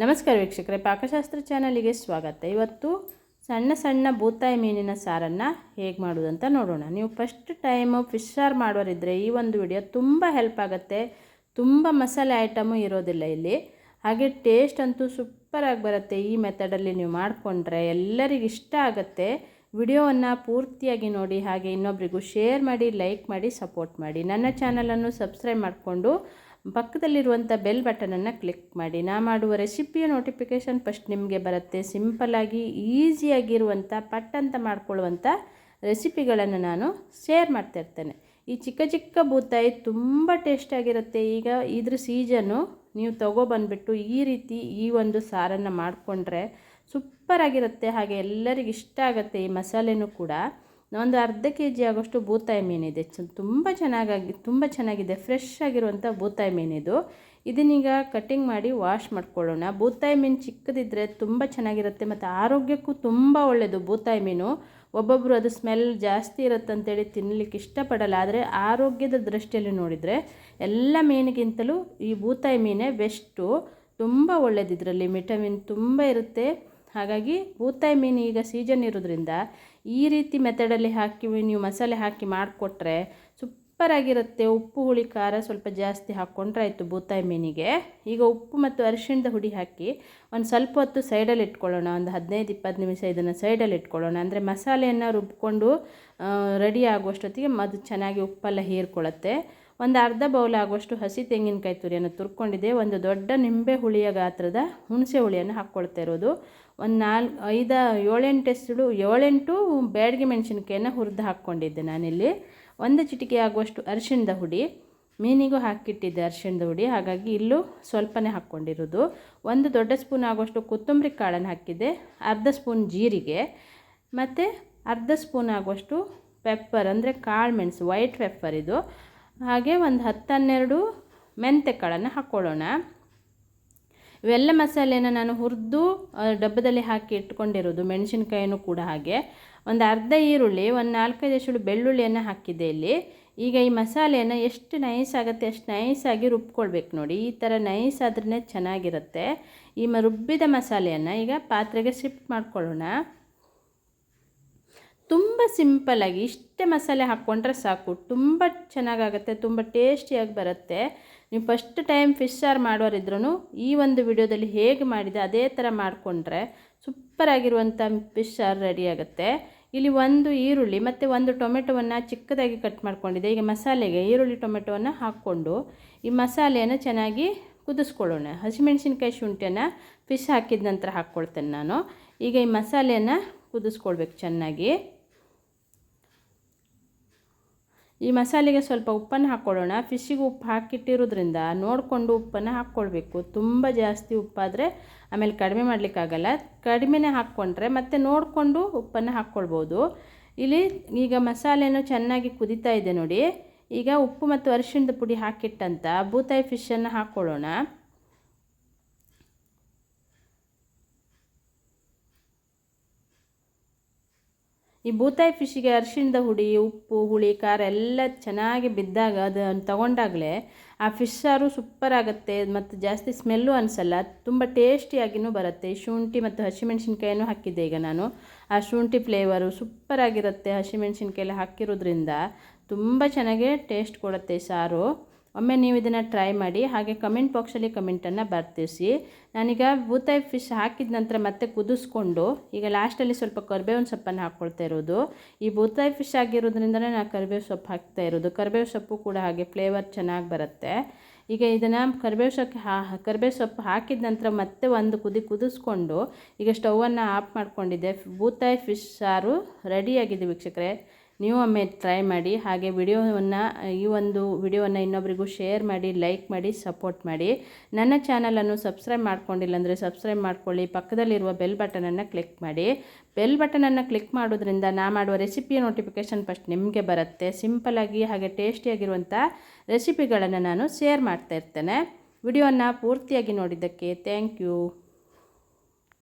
ನಮಸ್ಕಾರ ವೀಕ್ಷಕರೇ, ಪಾಕಶಾಸ್ತ್ರ ಚಾನಲಿಗೆ ಸ್ವಾಗತ. ಇವತ್ತು ಸಣ್ಣ ಸಣ್ಣ ಬೂತಾಯಿ ಮೀನಿನ ಸಾರನ್ನು ಹೇಗೆ ಮಾಡೋದಂತ ನೋಡೋಣ. ನೀವು ಫಸ್ಟ್ ಟೈಮು ಫಿಶ್ ಸಾರು ಮಾಡೋರಿದ್ದರೆ ಈ ಒಂದು ವಿಡಿಯೋ ತುಂಬ ಹೆಲ್ಪ್ ಆಗುತ್ತೆ. ತುಂಬ ಮಸಾಲೆ ಐಟಮು ಇರೋದಿಲ್ಲ ಇಲ್ಲಿ. ಹಾಗೆ ಟೇಸ್ಟ್ ಅಂತೂ ಸೂಪರಾಗಿ ಬರುತ್ತೆ ಈ ಮೆಥಡಲ್ಲಿ ನೀವು ಮಾಡಿಕೊಂಡ್ರೆ. ಎಲ್ಲರಿಗೂ ಇಷ್ಟ ಆಗುತ್ತೆ. ವಿಡಿಯೋವನ್ನು ಪೂರ್ತಿಯಾಗಿ ನೋಡಿ, ಹಾಗೆ ಇನ್ನೊಬ್ರಿಗೂ ಶೇರ್ ಮಾಡಿ ಲೈಕ್ ಮಾಡಿ ಸಪೋರ್ಟ್ ಮಾಡಿ. ನನ್ನ ಚಾನಲನ್ನು ಸಬ್ಸ್ಕ್ರೈಬ್ ಮಾಡಿಕೊಂಡು ಪಕ್ಕದಲ್ಲಿರುವಂಥ ಬೆಲ್ ಬಟನನ್ನು ಕ್ಲಿಕ್ ಮಾಡಿ. ನಾ ಮಾಡುವ ರೆಸಿಪಿಯ ನೋಟಿಫಿಕೇಷನ್ ಫಸ್ಟ್ ನಿಮಗೆ ಬರುತ್ತೆ. ಸಿಂಪಲಾಗಿ ಈಸಿಯಾಗಿರುವಂಥ ಪಟ್ ಅಂತ ಮಾಡ್ಕೊಳ್ಳುವಂಥ ರೆಸಿಪಿಗಳನ್ನು ನಾನು ಶೇರ್ ಮಾಡ್ತಾಯಿರ್ತೇನೆ ಈ ಚಿಕ್ಕ ಚಿಕ್ಕ ಬೂತಾಯಿ ತುಂಬ ಟೇಸ್ಟಾಗಿರುತ್ತೆ ಈಗ ಇದ್ರ ಸೀಸನ್ನು ನೀವು ತೊಗೊಬಂದ್ಬಿಟ್ಟು ಈ ರೀತಿ ಈ ಒಂದು ಸಾರನ್ನು ಮಾಡಿಕೊಂಡ್ರೆ ಸೂಪರಾಗಿರುತ್ತೆ ಹಾಗೆ ಎಲ್ಲರಿಗೂ ಇಷ್ಟ ಆಗುತ್ತೆ ಈ ಮಸಾಲೆನೂ ಕೂಡ. ಒಂದು ಅರ್ಧ ಕೆ ಜಿ ಆಗೋಷ್ಟು ಬೂತಾಯಿ ಮೀನಿದೆ. ತುಂಬ ಚೆನ್ನಾಗಾಗಿ, ತುಂಬ ಚೆನ್ನಾಗಿದೆ. ಫ್ರೆಶ್ ಆಗಿರುವಂಥ ಬೂತಾಯಿ ಮೀನಿದು. ಇದನ್ನೀಗ ಕಟ್ಟಿಂಗ್ ಮಾಡಿ ವಾಶ್ ಮಾಡ್ಕೊಳ್ಳೋಣ. ಬೂತಾಯಿ ಮೀನು ಚಿಕ್ಕದಿದ್ದರೆ ತುಂಬ ಚೆನ್ನಾಗಿರುತ್ತೆ ಮತ್ತು ಆರೋಗ್ಯಕ್ಕೂ ತುಂಬ ಒಳ್ಳೆಯದು ಬೂತಾಯಿ ಮೀನು. ಒಬ್ಬೊಬ್ಬರು ಅದು ಸ್ಮೆಲ್ ಜಾಸ್ತಿ ಇರುತ್ತಂತೇಳಿ ತಿನ್ನಲಿಕ್ಕೆ ಇಷ್ಟಪಡಲ್ಲ. ಆದರೆ ಆರೋಗ್ಯದ ದೃಷ್ಟಿಯಲ್ಲಿ ನೋಡಿದರೆ ಎಲ್ಲ ಮೀನಿಗಿಂತಲೂ ಈ ಬೂತಾಯಿ ಮೀನೇ ಬೆಸ್ಟು ತುಂಬ ಒಳ್ಳೆಯದು ಇದರಲ್ಲಿ ವಿಟಮಿನ್ ತುಂಬ ಇರುತ್ತೆ. ಹಾಗಾಗಿ ಬೂತಾಯಿ ಮೀನು ಈಗ ಸೀಸನ್ ಇರೋದ್ರಿಂದ ಈ ರೀತಿ ಮೆಥಡಲ್ಲಿ ಹಾಕಿ ನೀವು ಮಸಾಲೆ ಹಾಕಿ ಮಾಡಿಕೊಟ್ರೆ ಸೂಪರಾಗಿರುತ್ತೆ. ಉಪ್ಪು, ಹುಳಿ, ಖಾರ ಸ್ವಲ್ಪ ಜಾಸ್ತಿ ಹಾಕ್ಕೊಂಡ್ರೆ ಆಯಿತು ಬೂತಾಯಿ ಮೀನಿಗೆ. ಈಗ ಉಪ್ಪು ಮತ್ತು ಅರಿಶಿಣದ ಹುಡಿ ಹಾಕಿ ಒಂದು ಸ್ವಲ್ಪ ಹೊತ್ತು ಸೈಡಲ್ಲಿ ಇಟ್ಕೊಳ್ಳೋಣ. ಒಂದು ಹದಿನೈದು, ಇಪ್ಪತ್ತು ನಿಮಿಷ ಇದನ್ನು ಸೈಡಲ್ಲಿ ಇಟ್ಕೊಳ್ಳೋಣ. ಅಂದರೆ ಮಸಾಲೆಯನ್ನು ರುಬ್ಕೊಂಡು ರೆಡಿ ಆಗುವಷ್ಟೊತ್ತಿಗೆ ಅದು ಚೆನ್ನಾಗಿ ಉಪ್ಪೆಲ್ಲ ಹೀರ್ಕೊಳ್ಳುತ್ತೆ. ಒಂದು ಅರ್ಧ ಬೌಲ್ ಆಗುವಷ್ಟು ಹಸಿ ತೆಂಗಿನಕಾಯಿ ತುರಿಯನ್ನು ತುರ್ಕೊಂಡಿದೆ. ಒಂದು ದೊಡ್ಡ ನಿಂಬೆ ಹುಳಿಯ ಗಾತ್ರದ ಹುಣಸೆ ಹುಳಿಯನ್ನು ಹಾಕ್ಕೊಳ್ತಾ ಇರೋದು. ಒಂದು ನಾಲ್, ಐದು, ಏಳೆಂಟು ಹೆಸರು, ಏಳೆಂಟು ಬ್ಯಾಡಗಿ ಮೆಣಸಿನ್ಕಾಯನ್ನು ಹುರಿದು ಹಾಕ್ಕೊಂಡಿದ್ದೆ ನಾನಿಲ್ಲಿ. ಒಂದು ಚಿಟಿಕೆ ಆಗುವಷ್ಟು ಅರಿಶಿಣದ ಹುಡಿ, ಮೀನಿಗೂ ಹಾಕಿಟ್ಟಿದ್ದೆ ಅರಿಶಿಣದ ಹುಡಿ, ಹಾಗಾಗಿ ಇಲ್ಲೂ ಸ್ವಲ್ಪನೇ ಹಾಕ್ಕೊಂಡಿರೋದು. ಒಂದು ದೊಡ್ಡ ಸ್ಪೂನ್ ಆಗುವಷ್ಟು ಕೊತ್ತಂಬರಿ ಕಾಳನ್ನು ಹಾಕಿದ್ದೆ, ಅರ್ಧ ಸ್ಪೂನ್ ಜೀರಿಗೆ, ಮತ್ತು ಅರ್ಧ ಸ್ಪೂನ್ ಆಗುವಷ್ಟು ಪೆಪ್ಪರ್, ಅಂದರೆ ಕಾಳು ಮೆಣಸು, ವೈಟ್ ಪೆಪ್ಪರ್ ಇದು. ಹಾಗೆ ಒಂದು ಹತ್ತು ಹನ್ನೆರಡು ಮೆಂತೆ ಕಾಳನ್ನು ಹಾಕ್ಕೊಳ್ಳೋಣ. ಇವೆಲ್ಲ ಮಸಾಲೆನ ನಾನು ಹುರಿದು ಡಬ್ಬದಲ್ಲಿ ಹಾಕಿ ಇಟ್ಕೊಂಡಿರೋದು, ಮೆಣಸಿನ್ಕಾಯಿನೂ ಕೂಡ ಹಾಗೆ. ಒಂದು ಅರ್ಧ ಈರುಳ್ಳಿ, ಒಂದು ನಾಲ್ಕೈದು ಎಷ್ಟು ಬೆಳ್ಳುಳ್ಳಿಯನ್ನು ಹಾಕಿದ್ದೆ ಇಲ್ಲಿ. ಈಗ ಈ ಮಸಾಲೆಯನ್ನು ಎಷ್ಟು ನೈಸ್ ಆಗುತ್ತೆ, ಅಷ್ಟು ನೈಸಾಗಿ ರುಬ್ಕೊಳ್ಬೇಕು ನೋಡಿ. ಈ ಥರ ನೈಸ್ ಆದ್ರೇ ಚೆನ್ನಾಗಿರುತ್ತೆ. ಈ ಮ, ರುಬ್ಬಿದ ಮಸಾಲೆಯನ್ನು ಈಗ ಪಾತ್ರೆಗೆ ಶಿಫ್ಟ್ ಮಾಡ್ಕೊಳ್ಳೋಣ. ತುಂಬ ಸಿಂಪಲ್ಲಾಗಿ ಇಷ್ಟೇ ಮಸಾಲೆ ಹಾಕ್ಕೊಂಡ್ರೆ ಸಾಕು. ತುಂಬ ಚೆನ್ನಾಗಾಗತ್ತೆ, ತುಂಬ ಟೇಸ್ಟಿಯಾಗಿ ಬರುತ್ತೆ. ನೀವು ಫಸ್ಟ್ ಟೈಮ್ ಫಿಶ್ ಸಾರು ಮಾಡೋರಿದ್ರೂ ಈ ಒಂದು ವಿಡಿಯೋದಲ್ಲಿ ಹೇಗೆ ಮಾಡಿದೆ ಅದೇ ಥರ ಮಾಡಿಕೊಂಡ್ರೆ ಸೂಪರಾಗಿರುವಂಥ ಫಿಶ್ ಸಾರು ರೆಡಿ ಆಗುತ್ತೆ. ಇಲ್ಲಿ ಒಂದು ಈರುಳ್ಳಿ, ಮತ್ತು ಒಂದು ಟೊಮೆಟೊವನ್ನು ಚಿಕ್ಕದಾಗಿ ಕಟ್ ಮಾಡ್ಕೊಂಡಿದೆ ಈಗ ಮಸಾಲೆಗೆ ಈರುಳ್ಳಿ, ಟೊಮೆಟೊವನ್ನು ಹಾಕ್ಕೊಂಡು ಈ ಮಸಾಲೆಯನ್ನು ಚೆನ್ನಾಗಿ ಕುದಿಸ್ಕೊಳ್ಳೋಣ. ಹಸಿಮೆಣಸಿನ್ಕಾಯಿ ಶುಂಠಿಯನ್ನು ಫಿಶ್ ಹಾಕಿದ ನಂತರ ಹಾಕ್ಕೊಳ್ತೇನೆ ನಾನು. ಈಗ ಈ ಮಸಾಲೆಯನ್ನು ಕುದಿಸ್ಕೊಳ್ಬೇಕು ಚೆನ್ನಾಗಿ. ಈ ಮಸಾಲೆಗೆ ಸ್ವಲ್ಪ ಉಪ್ಪನ್ನು ಹಾಕ್ಕೊಳ್ಳೋಣ. ಫಿಶ್ಶಿಗೆ ಉಪ್ಪು ಹಾಕಿಟ್ಟಿರೋದ್ರಿಂದ ನೋಡಿಕೊಂಡು ಉಪ್ಪನ್ನು ಹಾಕ್ಕೊಳ್ಬೇಕು. ತುಂಬ ಜಾಸ್ತಿ ಉಪ್ಪಾದರೆ ಆಮೇಲೆ ಕಡಿಮೆ ಮಾಡಲಿಕ್ಕಾಗಲ್ಲ. ಕಡಿಮೆನೇ ಹಾಕ್ಕೊಂಡ್ರೆ ಮತ್ತೆ ನೋಡಿಕೊಂಡು ಉಪ್ಪನ್ನು ಹಾಕ್ಕೊಳ್ಬೋದು. ಇಲ್ಲಿ ಈಗ ಮಸಾಲೆನೂ ಚೆನ್ನಾಗಿ ಕುದೀತಾ ಇದೆ ನೋಡಿ. ಈಗ ಉಪ್ಪು ಮತ್ತು ಅರಿಶಿಣದ ಪುಡಿ ಹಾಕಿಟ್ಟಂಥ ಬೂತಾಯಿ ಫಿಶನ್ನು ಹಾಕ್ಕೊಳ್ಳೋಣ. ಈ ಬೂತಾಯಿ ಫಿಶ್ಗೆ ಅರಿಶಿಣದ ಹುಡಿ, ಉಪ್ಪು, ಹುಳಿ, ಖಾರ ಎಲ್ಲ ಚೆನ್ನಾಗಿ ಬಿದ್ದಾಗ ಅದನ್ನು ತಗೊಂಡಾಗಲೇ ಆ ಫಿಶ್ ಸಾರು ಸೂಪರ್ ಆಗುತ್ತೆ ಮತ್ತು ಜಾಸ್ತಿ ಸ್ಮೆಲ್ಲು ಅನಿಸಲ್ಲ. ತುಂಬ ಟೇಸ್ಟಿಯಾಗಿಯೂ ಬರುತ್ತೆ. ಶುಂಠಿ ಮತ್ತು ಹಸಿಮೆಣ್ಸಿನ್ಕಾಯಿನೂ ಹಾಕಿದ್ದೆ ಈಗ ನಾನು. ಆ ಶುಂಠಿ ಫ್ಲೇವರು ಸೂಪರಾಗಿರುತ್ತೆ ಹಸಿಮೆಣ್ಸಿನ್ಕಾಯಿ ಹಾಕಿರೋದ್ರಿಂದ. ತುಂಬ ಚೆನ್ನಾಗಿ ಟೇಸ್ಟ್ ಕೊಡುತ್ತೆ ಸಾರು. ಒಮ್ಮೆ ನೀವು ಇದನ್ನು ಟ್ರೈ ಮಾಡಿ, ಹಾಗೆ ಕಮೆಂಟ್ ಬಾಕ್ಸಲ್ಲಿ ಕಮೆಂಟನ್ನು ಬರ್ತಿಸಿ ನಾನೀಗ ಬೂತಾಯಿ ಫಿಶ್ ಹಾಕಿದ ನಂತರ ಮತ್ತೆ ಕುದಿಸ್ಕೊಂಡು, ಈಗ ಲಾಸ್ಟಲ್ಲಿ ಸ್ವಲ್ಪ ಕರಿಬೇವಿನ ಸೊಪ್ಪನ್ನು ಹಾಕ್ಕೊಳ್ತಾ ಇರೋದು. ಈ ಬೂತಾಯಿ ಫಿಶ್ ಆಗಿರೋದ್ರಿಂದಲೇ ನಾನು ಕರಿಬೇವು ಸೊಪ್ಪು ಹಾಕ್ತಾ ಇರೋದು. ಕರಿಬೇವು ಸೊಪ್ಪು ಕೂಡ ಹಾಗೆ ಫ್ಲೇವರ್ ಚೆನ್ನಾಗಿ ಬರುತ್ತೆ. ಈಗ ಇದನ್ನು ಕರಿಬೇವು ಸೊಪ್ಪು ಹಾ ಕರಿಬೇವು ಸೊಪ್ಪು ಹಾಕಿದ ನಂತರ ಮತ್ತೆ ಒಂದು ಕುದಿ ಕುದಿಸ್ಕೊಂಡು, ಈಗ ಸ್ಟವನ್ನು ಆಫ್ ಮಾಡಿಕೊಂಡಿದ್ದೆ. ಬೂತಾಯಿ ಫಿಶ್ ಸಾರು ರೆಡಿಯಾಗಿದೆ ವೀಕ್ಷಕರೇ. ನೀವು ಒಮ್ಮೆ ಟ್ರೈ ಮಾಡಿ, ಹಾಗೆ ವಿಡಿಯೋವನ್ನು, ಈ ಒಂದು ವಿಡಿಯೋವನ್ನು ಇನ್ನೊಬ್ರಿಗೂ ಶೇರ್ ಮಾಡಿ ಲೈಕ್ ಮಾಡಿ ಸಪೋರ್ಟ್ ಮಾಡಿ. ನನ್ನ ಚಾನಲನ್ನು ಸಬ್ಸ್ಕ್ರೈಬ್ ಮಾಡ್ಕೊಂಡಿಲ್ಲ ಅಂದರೆ ಸಬ್ಸ್ಕ್ರೈಬ್ ಮಾಡ್ಕೊಳ್ಳಿ. ಪಕ್ಕದಲ್ಲಿರುವ ಬೆಲ್ ಬಟನನ್ನು ಕ್ಲಿಕ್ ಮಾಡಿ. ಬೆಲ್ ಬಟನನ್ನು ಕ್ಲಿಕ್ ಮಾಡೋದ್ರಿಂದ ನಾ ಮಾಡುವ ರೆಸಿಪಿಯ ನೋಟಿಫಿಕೇಶನ್ ಫಸ್ಟ್ ನಿಮಗೆ ಬರುತ್ತೆ. ಸಿಂಪಲಾಗಿ ಹಾಗೆ ಟೇಸ್ಟಿಯಾಗಿರುವಂಥ ರೆಸಿಪಿಗಳನ್ನು ನಾನು ಶೇರ್ ಮಾಡ್ತಾ ಇರ್ತೇನೆ. ವಿಡಿಯೋನ ಪೂರ್ತಿಯಾಗಿ ನೋಡಿದ್ದಕ್ಕೆ ಥ್ಯಾಂಕ್ ಯು